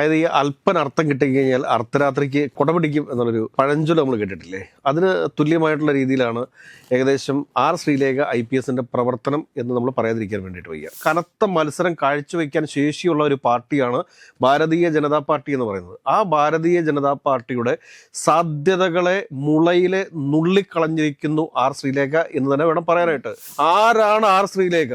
അതായത് ഈ അല്പന അർത്ഥം കിട്ടിക്കഴിഞ്ഞാൽ അർദ്ധരാത്രിക്ക് കുടപിടിക്കും എന്നുള്ളൊരു പഴഞ്ചൊൽ നമ്മൾ കേട്ടിട്ടില്ലേ? അതിന് തുല്യമായിട്ടുള്ള രീതിയിലാണ് ഏകദേശം ആർ ശ്രീലേഖ ഐ പി എസിന്റെ പ്രവർത്തനം എന്ന് നമ്മൾ പറയാതിരിക്കാൻ വേണ്ടിയിട്ട് വയ്യ. കനത്ത മത്സരം കാഴ്ചവെക്കാൻ ശേഷിയുള്ള ഒരു പാർട്ടിയാണ് ഭാരതീയ ജനതാ പാർട്ടി എന്ന് പറയുന്നത്. ആ ഭാരതീയ ജനതാ പാർട്ടിയുടെ സാധ്യതകളെ മുളയിലെ നുള്ളിക്കളഞ്ഞിരിക്കുന്നു ആർ ശ്രീലേഖ എന്ന് തന്നെ വേണം പറയാനായിട്ട്. ആരാണ് ആർ ശ്രീലേഖ?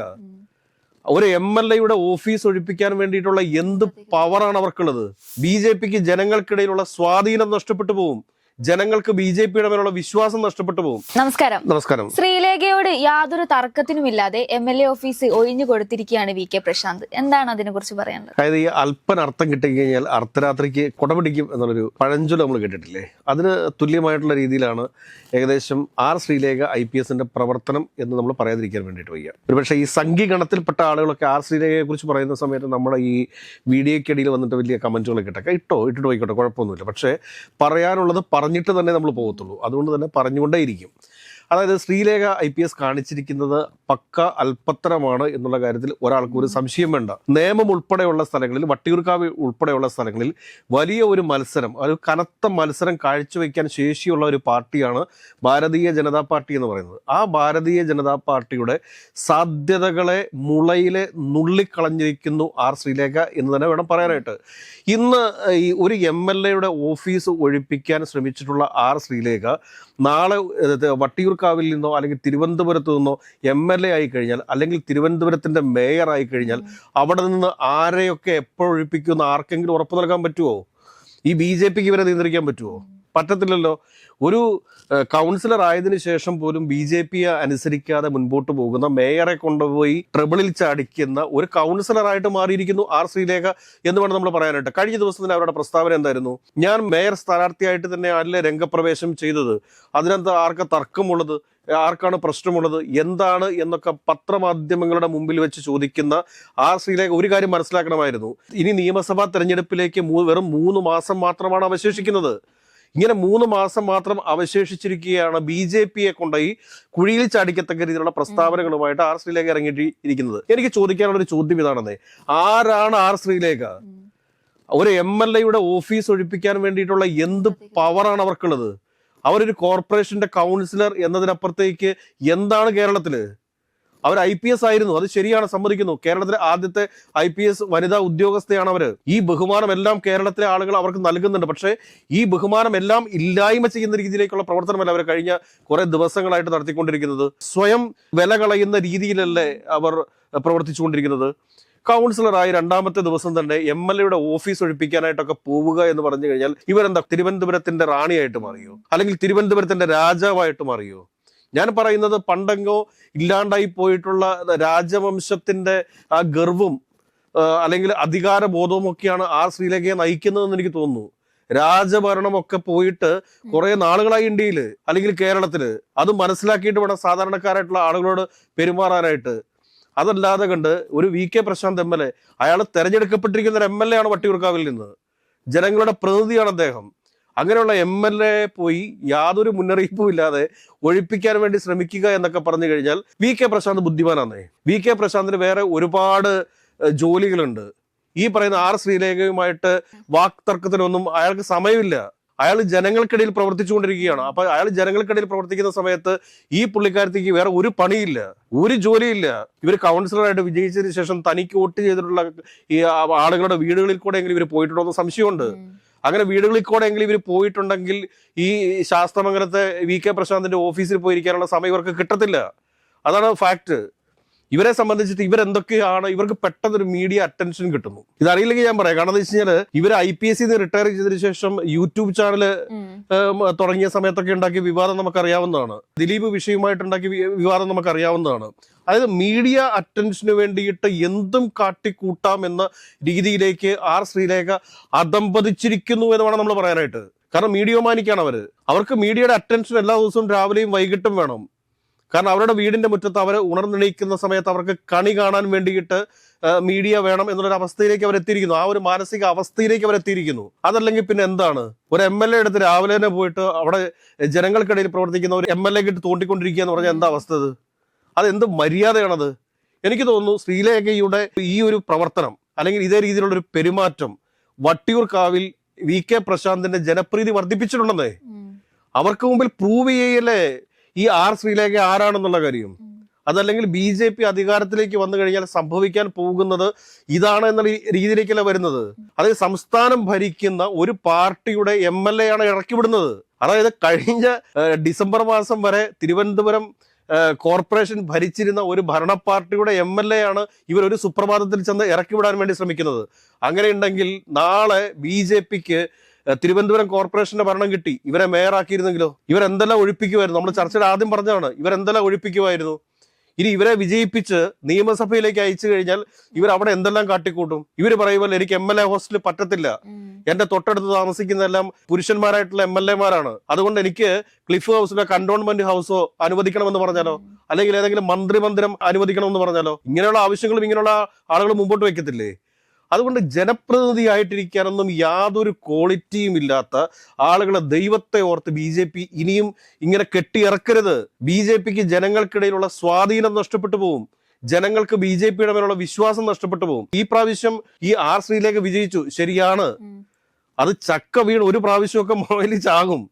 ഒരു എം എൽ എയുടെ ഓഫീസ് ഒഴിപ്പിക്കാൻ വേണ്ടിയിട്ടുള്ള എന്ത് പവറാണ് അവർക്കുള്ളത്? ബി ജെ പിക്ക് ജനങ്ങൾക്കിടയിലുള്ള സ്വാധീനം നഷ്ടപ്പെട്ടു പോകും. ജനങ്ങൾക്ക് ബി ജെ പിയുടെ മേലുള്ള വിശ്വാസം നഷ്ടപ്പെട്ടു പോകും. നമസ്കാരം. നമസ്കാരം. ശ്രീലേഖയോട് യാതൊരു തർക്കത്തിനുമില്ലാതെ എം എൽ എ ഓഫീസ് ഒഴിഞ്ഞു കൊടുത്തിരിക്കുകയാണ് വി കെ പ്രശാന്ത്. എന്താണ് അതിനെ കുറിച്ച് പറയാനുള്ളത്? അതായത് ഈ അല്പന അർത്ഥം കിട്ടിക്കഴിഞ്ഞാൽ അർദ്ധരാത്രിക്ക് കുടപിടിക്കും എന്നുള്ളൊരു പഴഞ്ചൊല്ല നമ്മൾ കേട്ടിട്ടില്ലേ? അതിന് തുല്യമായിട്ടുള്ള രീതിയിലാണ് ഏകദേശം ആർ ശ്രീലേഖ ഐ പി എസിന്റെ പ്രവർത്തനം എന്ന് നമ്മൾ പറയാതിരിക്കാൻ വേണ്ടിയിട്ട് വയ്യ. ഒരുപക്ഷെ ഈ സംഘീഗണത്തിൽപ്പെട്ട ആളുകളൊക്കെ ആർ ശ്രീലേഖയെ കുറിച്ച് പറയുന്ന സമയത്ത് നമ്മുടെ ഈ വീഡിയോക്കിടയിൽ വന്നിട്ട് വലിയ കമന്റുകളൊക്കെ ഇട്ടൊക്കെ ഇട്ടോ ഇട്ടിട്ട് പോയിക്കോട്ടെ കുഴപ്പമൊന്നുമില്ല. പക്ഷേ പറയാനുള്ളത് പറഞ്ഞിട്ട് തന്നെ നമ്മൾ പോകത്തുള്ളൂ. അതുകൊണ്ട് തന്നെ പറഞ്ഞുകൊണ്ടേയിരിക്കും. അതായത് ശ്രീലേഖ ഐ പി എസ് കാണിച്ചിരിക്കുന്നത് പക്ക അല്പത്തരമാണ് എന്നുള്ള കാര്യത്തിൽ ഒരാൾക്ക് ഒരു സംശയം വേണ്ട. നേമം ഉൾപ്പെടെയുള്ള സ്ഥലങ്ങളിൽ വട്ടിയൂർക്കാവ് ഉൾപ്പെടെയുള്ള സ്ഥലങ്ങളിൽ വലിയ ഒരു മത്സരം ഒരു കനത്ത മത്സരം കാഴ്ചവെക്കാൻ ശേഷിയുള്ള ഒരു പാർട്ടിയാണ് ഭാരതീയ ജനതാ പാർട്ടി എന്ന് പറയുന്നത്. ആ ഭാരതീയ ജനതാ പാർട്ടിയുടെ സാധ്യതകളെ മുളയിലെ നുള്ളിക്കളഞ്ഞിരിക്കുന്നു ആർ ശ്രീലേഖ എന്ന് തന്നെ വേണം പറയാനായിട്ട്. ഇന്ന് ഈ ഒരു എം എൽ എയുടെ ഓഫീസ് ഒഴിപ്പിക്കാൻ ശ്രമിച്ചിട്ടുള്ള ആർ ശ്രീലേഖ നാളെ ഇത് വട്ടിയൂർക്കാവിൽ നിന്നോ അല്ലെങ്കിൽ തിരുവനന്തപുരത്ത് നിന്നോ എം എൽ എ ആയി കഴിഞ്ഞാൽ അല്ലെങ്കിൽ തിരുവനന്തപുരത്തിന്റെ മേയർ ആയി കഴിഞ്ഞാൽ അവിടെ നിന്ന് ആരെയൊക്കെ എപ്പോഴൊഴിപ്പിക്കുന്ന ആർക്കെങ്കിലും ഉറപ്പ് നൽകാൻ പറ്റുമോ ഈ ബി ജെ പിക്ക് ഇവരെ നിയന്ത്രിക്കാൻ പറ്റുമോ പറ്റത്തില്ലല്ലോ. ഒരു കൗൺസിലർ ആയതിനു ശേഷം പോലും ബി ജെ പിയെ അനുസരിക്കാതെ മുൻപോട്ട് പോകുന്ന മേയറെ കൊണ്ടുപോയി ട്രിബിളിൽ ചാടിക്കുന്ന ഒരു കൗൺസിലറായിട്ട് മാറിയിരിക്കുന്നു ആർ ശ്രീലേഖ എന്ന് വേണം നമ്മൾ പറയാനായിട്ട്. കഴിഞ്ഞ ദിവസം തന്നെ അവരുടെ പ്രസ്താവന എന്തായിരുന്നു? ഞാൻ മേയർ സ്ഥാനാർത്ഥിയായിട്ട് തന്നെ അല്ലെ രംഗപ്രവേശം ചെയ്തത്? അതിനകത്ത് ആർക്ക് തർക്കമുള്ളത്? ആർക്കാണ് പ്രശ്നമുള്ളത്? എന്താണ് എന്നൊക്കെ പത്രമാധ്യമങ്ങളുടെ മുമ്പിൽ വെച്ച് ചോദിക്കുന്ന ആ ശ്രീലേഖ ഒരു കാര്യം മനസ്സിലാക്കണമായിരുന്നു. ഇനി നിയമസഭാ തെരഞ്ഞെടുപ്പിലേക്ക് വെറും മൂന്ന് മാസം മാത്രമാണ് അവശേഷിക്കുന്നത്. ഇങ്ങനെ മൂന്ന് മാസം മാത്രം അവശേഷിച്ചിരിക്കുകയാണ് ബി ജെ പിയെ കൊണ്ടുപോയി കുഴിയിൽ ചാടിക്കത്തക്ക രീതിയിലുള്ള പ്രസ്താവനകളുമായിട്ട് ആർ ശ്രീലേഖ ഇറങ്ങിയിട്ടിരിക്കുന്നത് എനിക്ക് ചോദിക്കാനുള്ള ഒരു ചോദ്യം ഇതാണെന്നേ. ആരാണ് ആർ ശ്രീലേഖ? ഒരു എം എൽ എയുടെ ഓഫീസ് ഒഴിപ്പിക്കാൻ വേണ്ടിയിട്ടുള്ള എന്ത് പവറാണ് അവർക്കുള്ളത്? അവരൊരു കോർപ്പറേഷന്റെ കൗൺസിലർ എന്നതിനപ്പുറത്തേക്ക് എന്താണ് കേരളത്തിൽ? അവർ ഐ പി എസ് ആയിരുന്നു. അത് ശരിയാണ് സമ്മതിക്കുന്നു. കേരളത്തിലെ ആദ്യത്തെ ഐ പി എസ് വനിതാ ഉദ്യോഗസ്ഥയാണ് അവർ ഈ ബഹുമാനം എല്ലാം കേരളത്തിലെ ആളുകൾ അവർക്ക് നൽകുന്നുണ്ട്. പക്ഷേ ഈ ബഹുമാനം എല്ലാം ഇല്ലായ്മ ചെയ്യുന്ന രീതിയിലേക്കുള്ള പ്രവർത്തനമല്ല അവർ കഴിഞ്ഞ കുറെ ദിവസങ്ങളായിട്ട് നടത്തിക്കൊണ്ടിരിക്കുന്നത്. സ്വയം വില കളയുന്ന രീതിയിലല്ലേ അവർ പ്രവർത്തിച്ചുകൊണ്ടിരിക്കുന്നത്. കൗൺസിലറായി രണ്ടാമത്തെ ദിവസം തന്നെ എം എൽ എയുടെ ഓഫീസ് ഒഴിപ്പിക്കാനായിട്ടൊക്കെ പോവുക എന്ന് പറഞ്ഞു കഴിഞ്ഞാൽ ഇവരെന്താ? തിരുവനന്തപുരത്തിന്റെ റാണിയായിട്ട് മാറിയോ? അല്ലെങ്കിൽ തിരുവനന്തപുരത്തിന്റെ രാജാവായിട്ട് മാറിയോ? ഞാൻ പറയുന്നത് പണ്ടെങ്കോ ഇല്ലാണ്ടായി പോയിട്ടുള്ള രാജവംശത്തിന്റെ ആ ഗർവും അല്ലെങ്കിൽ അധികാര ബോധവുമൊക്കെയാണ് ആ ശ്രീലങ്കയെ നയിക്കുന്നതെന്ന് എനിക്ക് തോന്നുന്നു. രാജഭരണമൊക്കെ പോയിട്ട് കുറെ നാളുകളായി ഇന്ത്യയിൽ അല്ലെങ്കിൽ കേരളത്തിൽ. അത് മനസ്സിലാക്കിയിട്ട് വേണം സാധാരണക്കാരായിട്ടുള്ള ആളുകളോട് പെരുമാറാനായിട്ട്. അതല്ലാതെ കണ്ട് ഒരു V K Prashanth M L A അയാൾ തെരഞ്ഞെടുക്കപ്പെട്ടിരിക്കുന്ന ഒരു എം എൽ എ ആണ് വട്ടിയൂർക്കാവിൽ നിന്ന്. ജനങ്ങളുടെ പ്രതിനിധിയാണ് അദ്ദേഹം. അങ്ങനെയുള്ള എം എൽ എ പോയി യാതൊരു മുന്നറിയിപ്പും ഇല്ലാതെ ഒഴിപ്പിക്കാൻ വേണ്ടി ശ്രമിക്കുക എന്നൊക്കെ പറഞ്ഞു കഴിഞ്ഞാൽ വി കെ പ്രശാന്ത് ബുദ്ധിമാനാന്നേ. വി കെ പ്രശാന്തിന് വേറെ ഒരുപാട് ജോലികളുണ്ട്. ഈ പറയുന്ന ആർ ശ്രീലേഖയുമായിട്ട് വാക്തർക്കത്തിനൊന്നും അയാൾക്ക് സമയമില്ല. അയാൾ ജനങ്ങൾക്കിടയിൽ പ്രവർത്തിച്ചുകൊണ്ടിരിക്കുകയാണ്. അപ്പൊ അയാൾ ജനങ്ങൾക്കിടയിൽ പ്രവർത്തിക്കുന്ന സമയത്ത് ഈ പുള്ളിക്കാരത്തേക്ക് വേറെ ഒരു പണിയില്ല ഒരു ജോലിയില്ല. ഇവർ കൗൺസിലറായിട്ട് വിജയിച്ചതിന് ശേഷം തനിക്ക് വോട്ട് ചെയ്തിട്ടുള്ള ഈ ആളുകളുടെ വീടുകളിൽ കൂടെ എങ്കിലും ഇവർ പോയിട്ടുണ്ടോ എന്ന് സംശയമുണ്ട്. അങ്ങനെ വീടുകളിൽ കൂടെ എങ്കിലും ഇവർ പോയിട്ടുണ്ടെങ്കിൽ ഈ ശാസ്ത്രമംഗലത്തെ വി കെ പ്രശാന്തിന്റെ ഓഫീസിൽ പോയിരിക്കാനുള്ള സമയം ഇവർക്ക് കിട്ടത്തില്ല. അതാണ് ഫാക്ട് ഇവരെ സംബന്ധിച്ചിട്ട് ഇവരെന്തൊക്കെയാണ്? ഇവർക്ക് പെട്ടെന്ന് ഒരു മീഡിയ അറ്റൻഷൻ കിട്ടുന്നു. ഇതറിയില്ലെങ്കിൽ ഞാൻ പറയാം. കാരണം എന്താ വെച്ച് കഴിഞ്ഞാൽ ഇവർ ഐ പി എസ് റിട്ടയർ ചെയ്തതിനു ശേഷം യൂട്യൂബ് ചാനൽ തുടങ്ങിയ സമയത്തൊക്കെ ഉണ്ടാക്കിയ വിവാദം നമുക്ക് അറിയാവുന്നതാണ് ദിലീപ് വിഷയവുമായിട്ടുണ്ടാക്കിയ വിവാദം നമുക്കറിയാവുന്നതാണ്. അതായത് മീഡിയ അറ്റൻഷന് വേണ്ടിയിട്ട് എന്തും കാട്ടിക്കൂട്ടാം എന്ന രീതിയിലേക്ക് ആർ ശ്രീലേഖ അധംപതിച്ചിരിക്കുന്നു എന്ന് വേണം നമ്മൾ പറയാനായിട്ട്. കാരണം മീഡിയോമാനിക്കാണ് അവർ. അവർക്ക് മീഡിയയുടെ അറ്റൻഷൻ എല്ലാ ദിവസവും രാവിലെയും വൈകിട്ടും വേണം. കാരണം അവരുടെ വീടിന്റെ മുറ്റത്ത് അവർ ഉണർന്നെണീക്കുന്ന സമയത്ത് അവർക്ക് കണി കാണാൻ വേണ്ടിയിട്ട് മീഡിയ വേണം എന്നുള്ളൊരു അവസ്ഥയിലേക്ക് അവർ എത്തിയിരിക്കുന്നു. ആ ഒരു മാനസിക അവസ്ഥയിലേക്ക് അവർ എത്തിയിരിക്കുന്നു. അതല്ലെങ്കിൽ പിന്നെ എന്താണ്? ഒരു എം എൽ എ എടുത്ത് രാവിലെ തന്നെ പോയിട്ട് അവിടെ ജനങ്ങൾക്കിടയിൽ പ്രവർത്തിക്കുന്ന ഒരു എം എൽ എ കിട്ട് തോണ്ടിക്കൊണ്ടിരിക്കുക എന്ന് പറഞ്ഞാൽ എന്താ അവസ്ഥ അത്? അതെന്ത് മര്യാദയാണത്? എനിക്ക് തോന്നുന്നു ശ്രീലേഖയുടെ ഈ ഒരു പ്രവർത്തനം അല്ലെങ്കിൽ ഇതേ രീതിയിലുള്ള ഒരു പെരുമാറ്റം വട്ടിയൂർക്കാവിൽ വി കെ പ്രശാന്തിന്റെ ജനപ്രീതി വർദ്ധിപ്പിച്ചിട്ടുണ്ടെന്നേ. അവർക്ക് മുമ്പിൽ പ്രൂവ് ചെയ്യല്ലേ? ഈ ആർ ശ്രീലേഖ ആരാണെന്നുള്ള കാര്യം. അതല്ലെങ്കിൽ ബി ജെ പി അധികാരത്തിലേക്ക് വന്നു കഴിഞ്ഞാൽ സംഭവിക്കാൻ പോകുന്നത് ഇതാണ് എന്ന രീതിയിലേക്കല്ല വരുന്നത്. അതായത് സംസ്ഥാനം ഭരിക്കുന്ന ഒരു പാർട്ടിയുടെ എം എൽ എ ആണ് ഇറക്കി വിടുന്നത് അതായത് കഴിഞ്ഞ ഡിസംബർ മാസം വരെ തിരുവനന്തപുരം കോർപ്പറേഷൻ ഭരിച്ചിരുന്ന ഒരു ഭരണ പാർട്ടിയുടെ എം എൽ എ ആണ് ഇവർ ഒരു സുപ്രഭാതത്തിൽ ചെന്ന് ഇറക്കിവിടാൻ വേണ്ടി ശ്രമിക്കുന്നത്. അങ്ങനെയുണ്ടെങ്കിൽ നാളെ ബി ജെ പിക്ക് തിരുവനന്തപുരം കോർപ്പറേഷന്റെ ഭരണം കിട്ടി. ഇവരെ മേയറാക്കിയിരുന്നെങ്കിലോ ഇവരെന്തെല്ലാം ഒഴിപ്പിക്കുമായിരുന്നു? നമ്മൾ ചർച്ചയിൽ ആദ്യം പറഞ്ഞതാണ്. ഇവരെന്തെല്ലാം ഒഴിപ്പിക്കുമായിരുന്നു? ഇനി ഇവരെ വിജയിപ്പിച്ച് നിയമസഭയിലേക്ക് അയച്ചു കഴിഞ്ഞാൽ ഇവർ അവിടെ എന്തെല്ലാം കാട്ടിക്കൂട്ടും? ഇവർ പറയുമ്പോൾ എനിക്ക് എം എൽ എ ഹോസ്റ്റലിൽ പറ്റത്തില്ല. എന്റെ തൊട്ടടുത്ത് താമസിക്കുന്നതെല്ലാം പുരുഷന്മാരായിട്ടുള്ള എം എൽ എമാരാണ് അതുകൊണ്ട് എനിക്ക് ക്ലിഫ് ഹൗസിലോ കണ്ടോൺമെന്റ് ഹൗസോ അനുവദിക്കണമെന്ന് പറഞ്ഞാലോ? അല്ലെങ്കിൽ ഏതെങ്കിലും മന്ത്രി മന്ദിരം അനുവദിക്കണമെന്ന് പറഞ്ഞാലോ? ഇങ്ങനെയുള്ള ആവശ്യങ്ങളും ഇങ്ങനെയുള്ള ആളുകൾ മുമ്പോട്ട് വെക്കത്തില്ലേ? അതുകൊണ്ട് ജനപ്രതിനിധിയായിട്ടിരിക്കാനൊന്നും യാതൊരു ക്വാളിറ്റിയും ഇല്ലാത്ത ആളുകളെ ദൈവത്തെ ഓർത്ത് ബി ജെ പി ഇനിയും ഇങ്ങനെ കെട്ടിയിറക്കരുത്. ബി ജെ പിക്ക് ജനങ്ങൾക്കിടയിലുള്ള സ്വാധീനം നഷ്ടപ്പെട്ടു പോകും ജനങ്ങൾക്ക് ബി ജെ പിയുടെ മേലുള്ള വിശ്വാസം നഷ്ടപ്പെട്ടു പോകും ഈ പ്രാവശ്യം ഈ ആർ ശ്രീലേഖ വിജയിച്ചു. ശരിയാണ്. അത് ചക്ക വീണ് ഒരു പ്രാവശ്യമൊക്കെ മുകളിൽ ചാകും.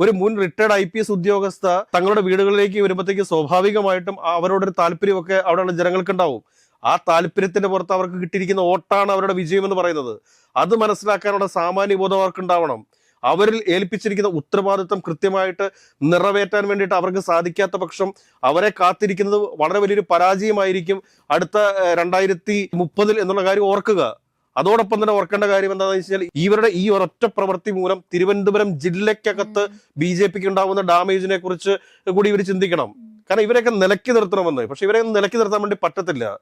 ഒരു മുൻ റിട്ടയർഡ് ഐ പി എസ് ഉദ്യോഗസ്ഥ തങ്ങളുടെ വീടുകളിലേക്ക് വരുമ്പോഴത്തേക്ക് സ്വാഭാവികമായിട്ടും അവരോടൊരു താല്പര്യമൊക്കെ അവിടെയുള്ള ജനങ്ങൾക്ക് ഉണ്ടാവും ആ താല്പര്യത്തിന്റെ പുറത്ത് അവർക്ക് കിട്ടിയിരിക്കുന്ന വോട്ടാണ് അവരുടെ വിജയം എന്ന് പറയുന്നത്. അത് മനസ്സിലാക്കാനുള്ള സാമാന്യ ബോധം അവർക്ക് ഉണ്ടാവണം അവരിൽ ഏൽപ്പിച്ചിരിക്കുന്ന ഉത്തരവാദിത്വം കൃത്യമായിട്ട് നിറവേറ്റാൻ വേണ്ടിയിട്ട് അവർക്ക് സാധിക്കാത്ത പക്ഷം അവരെ കാത്തിരിക്കുന്നത് വളരെ വലിയൊരു പരാജയമായിരിക്കും അടുത്ത രണ്ടായിരത്തി മുപ്പതിൽ എന്നുള്ള കാര്യം ഓർക്കുക. അതോടൊപ്പം തന്നെ ഓർക്കേണ്ട കാര്യം എന്താണെന്ന് വെച്ചാൽ ഇവരുടെ ഈ ഒരൊറ്റ പ്രവൃത്തി മൂലം തിരുവനന്തപുരം ജില്ലയ്ക്കകത്ത് ബി ജെ പിക്ക് ഉണ്ടാവുന്ന ഡാമേജിനെ കുറിച്ച് കൂടി ഇവർ ചിന്തിക്കണം. കാരണം ഇവരെയൊക്കെ നിലക്കി നിർത്തണമെന്ന്. പക്ഷെ ഇവരെ നിലക്കി നിർത്താൻ വേണ്ടി പറ്റത്തില്ല.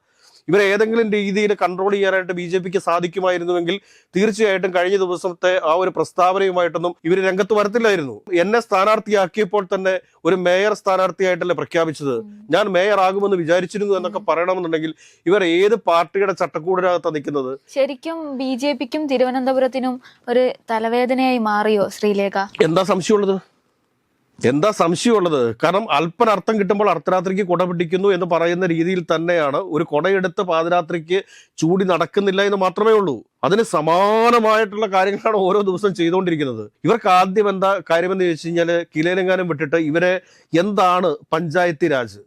ഇവരെ ഏതെങ്കിലും രീതിയിൽ കൺട്രോൾ ചെയ്യാനായിട്ട് ബി ജെ പിക്ക് സാധിക്കുമായിരുന്നുവെങ്കിൽ തീർച്ചയായിട്ടും കഴിഞ്ഞ ദിവസത്തെ ആ ഒരു പ്രസ്താവനയുമായിട്ടൊന്നും ഇവർ രംഗത്ത് വരത്തില്ലായിരുന്നു. എന്നെ സ്ഥാനാർത്ഥിയാക്കിയപ്പോൾ തന്നെ ഒരു മേയർ സ്ഥാനാർത്ഥിയായിട്ടല്ലേ പ്രഖ്യാപിച്ചത്? ഞാൻ മേയർ ആകുമെന്ന് വിചാരിച്ചിരുന്നു എന്നൊക്കെ പറയണമെന്നുണ്ടെങ്കിൽ ഇവർ ഏത് പാർട്ടിയുടെ ചട്ടക്കൂടിനകത്താണ് നിൽക്കുന്നത്? ശരിക്കും ബി ജെ പിക്കും തിരുവനന്തപുരത്തിനും ഒരു തലവേദനയായി മാറിയോ ശ്രീലേഖ? എന്താ സംശയമുള്ളത്? എന്താ സംശയമുള്ളത്? കാരണം അല്പന അർത്ഥം കിട്ടുമ്പോൾ അർദ്ധരാത്രിക്ക് കുട പിടിക്കുന്നു എന്ന് പറയുന്ന രീതിയിൽ തന്നെയാണ് ഒരു കുടയെടുത്ത് പാതിരാത്രിക്ക് ചൂടി നടക്കുന്നില്ല എന്ന് മാത്രമേ ഉള്ളൂ. അതിന് സമാനമായിട്ടുള്ള കാര്യങ്ങളാണ് ഓരോ ദിവസം ചെയ്തുകൊണ്ടിരിക്കുന്നത്. ഇവർക്ക് ആദ്യം എന്താ കാര്യമെന്ന് ചോദിച്ചു കഴിഞ്ഞാൽ കിലേലങ്കാനം വിട്ടിട്ട് ഇവരെ എന്താണ് പഞ്ചായത്തി രാജ്?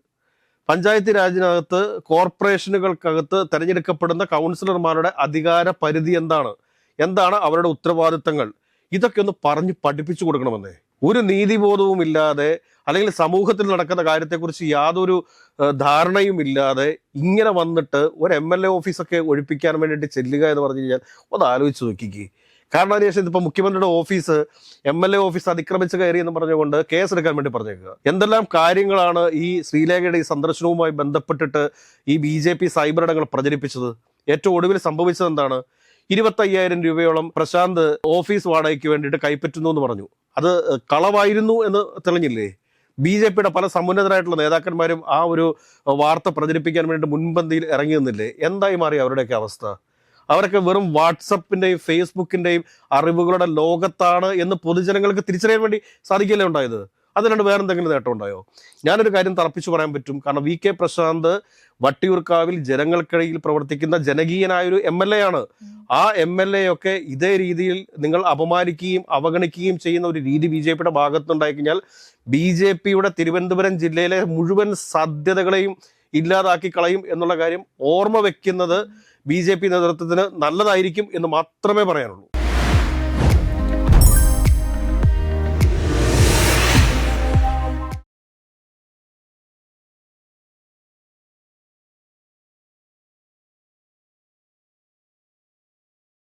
പഞ്ചായത്തി രാജിനകത്ത് കോർപ്പറേഷനുകൾക്കകത്ത് തെരഞ്ഞെടുക്കപ്പെടുന്ന കൗൺസിലർമാരുടെ അധികാര പരിധി എന്താണ്? എന്താണ് അവരുടെ ഉത്തരവാദിത്തങ്ങൾ? ഇതൊക്കെ ഒന്ന് പറഞ്ഞ് പഠിപ്പിച്ചു കൊടുക്കണമെന്നേ. ഒരു നീതിബോധവും ഇല്ലാതെ അല്ലെങ്കിൽ സമൂഹത്തിൽ നടക്കുന്ന കാര്യത്തെക്കുറിച്ച് യാതൊരു ധാരണയും ഇല്ലാതെ ഇങ്ങനെ വന്നിട്ട് ഒരു എം എൽ എ ഓഫീസൊക്കെ ഒഴിപ്പിക്കാൻ വേണ്ടിയിട്ട് ചെല്ലുക എന്ന് പറഞ്ഞു കഴിഞ്ഞാൽ ഒന്ന് ആലോചിച്ച് നോക്കിക്ക്. കാരണം അതിനുശേഷം ഇതിപ്പോൾ മുഖ്യമന്ത്രിയുടെ office M L A office അതിക്രമിച്ച് കയറി എന്ന് പറഞ്ഞുകൊണ്ട് കേസ് എടുക്കാൻ വേണ്ടി പറഞ്ഞേക്കുക. എന്തെല്ലാം കാര്യങ്ങളാണ് ഈ ശ്രീലേഖയുടെ ഈ സന്ദർശനവുമായി ബന്ധപ്പെട്ടിട്ട് ഈ ബി ജെ പി സൈബർ ഇടങ്ങൾ പ്രചരിപ്പിച്ചത്? ഏറ്റവും ഒടുവിൽ സംഭവിച്ചത് എന്താണ്? ഇരുപത്തയ്യായിരം രൂപയോളം പ്രശാന്ത് ഓഫീസ് വാടകയ്ക്ക് വേണ്ടിയിട്ട് കൈപ്പറ്റുന്നു എന്ന് പറഞ്ഞു. അത് കളവായിരുന്നു എന്ന് തെളിഞ്ഞില്ലേ? ബി ജെ പിയുടെ പല സമുന്നതരായിട്ടുള്ള നേതാക്കന്മാരും ആ ഒരു വാർത്ത പ്രചരിപ്പിക്കാൻ വേണ്ടി മുൻപന്തിയിൽ ഇറങ്ങി നിന്നില്ലേ എന്തായി മാറി അവരുടെയൊക്കെ അവസ്ഥ? അവരൊക്കെ വെറും വാട്സപ്പിന്റെയും ഫേസ്ബുക്കിന്റെയും അറിവുകളുടെ ലോകത്താണ് എന്ന് പൊതുജനങ്ങൾക്ക് തിരിച്ചറിയാൻ വേണ്ടി സാധിക്കില്ലേ ഉണ്ടായത്? അതിനാണ്ട് വേറെ എന്തെങ്കിലും നേട്ടം ഉണ്ടായോ? ഞാനൊരു കാര്യം തറപ്പിച്ചു പറയാൻ പറ്റും. കാരണം വി കെ പ്രശാന്ത് വട്ടിയൂർക്കാവിൽ ജനങ്ങൾക്കിടയിൽ പ്രവർത്തിക്കുന്ന ജനകീയനായൊരു എം എൽ എ ആണ്. ആ എം എൽ എ ഒക്കെ ഇതേ രീതിയിൽ നിങ്ങൾ അപമാനിക്കുകയും അവഗണിക്കുകയും ചെയ്യുന്ന ഒരു രീതി ബി ജെ പിയുടെ ഭാഗത്തുനിന്നുണ്ടായി കഴിഞ്ഞാൽ ബി ജെ പിയുടെ തിരുവനന്തപുരം ജില്ലയിലെ മുഴുവൻ സാധ്യതകളെയും ഇല്ലാതാക്കി കളയും എന്നുള്ള കാര്യം ഓർമ്മ വെക്കുന്നത് ബി ജെ പി നേതൃത്വത്തിന് നല്ലതായിരിക്കും എന്ന് മാത്രമേ പറയാനുള്ളൂ.